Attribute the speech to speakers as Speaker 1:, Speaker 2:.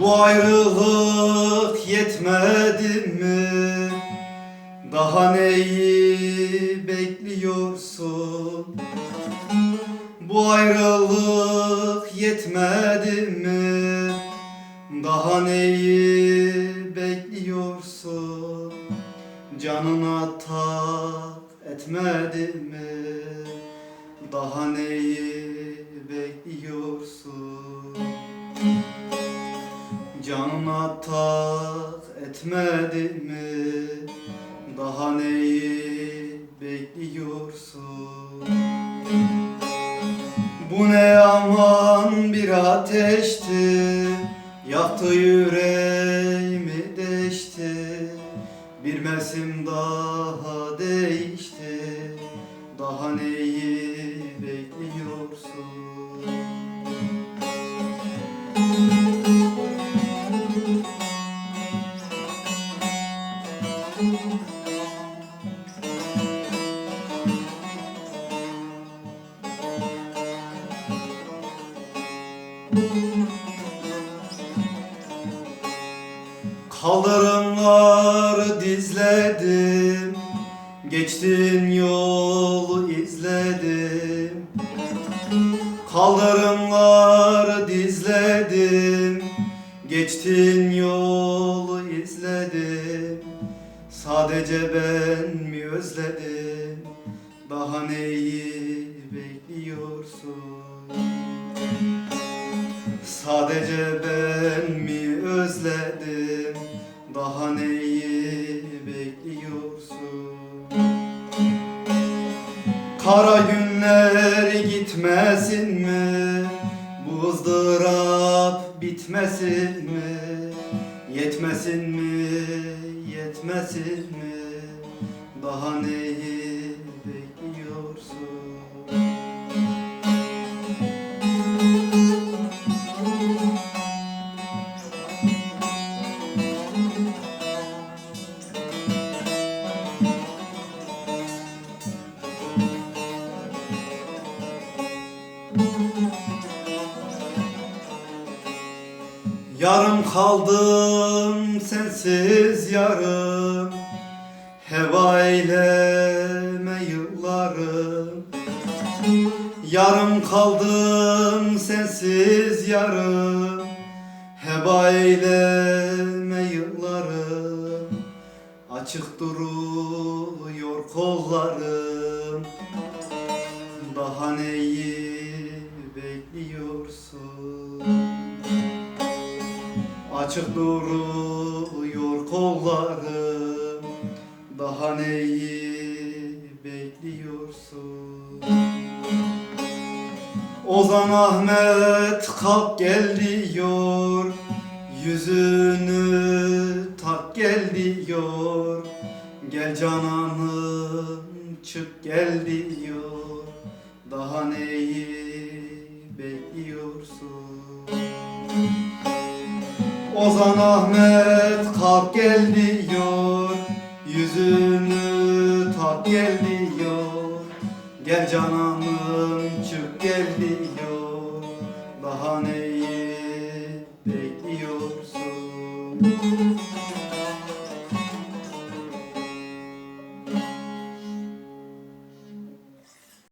Speaker 1: Bu ayrılık yetmedi mi? Daha neyi bekliyorsun? Bu ayrılık yetmedi mi? Daha neyi bekliyorsun? Canına tak etmedi mi? Daha neyi Canına tak etmedi mi? Daha neyi bekliyorsun? Bu ne aman bir ateşti Yaktı yüreğimi deşti Bir mevsim daha değişti Daha neyi Kaldırımlar dizledim Geçtiğin yolu izledim. Kaldırımlar dizledim Geçtiğin yolu izledim. Sadece ben mi özledim? Daha neyi bekliyorsun? Sadece ben Kara günler gitmesin mi? Bu bitmesin mi? Yetmesin mi? Yetmesin mi? Daha neyi bekliyorsun Yarım kaldım sensiz yarım. Heva eyleme yıllarım. Yarım kaldım sensiz yarım. Heba eyleme yıllarım. Açık duruyor kollarım. Daha neyi Açık duruyor kollarım. Daha neyi bekliyorsun? Ozan Ahmet kalk gel diyor. Yüzünü tak gel diyor. Gel cananım çık gel diyor. Daha neyi bekliyorsun Ozan Ahmet kalk gel diyor Yüzünü tak gel diyor. Gel cananım çık gel diyor Daha neyi bekliyorsun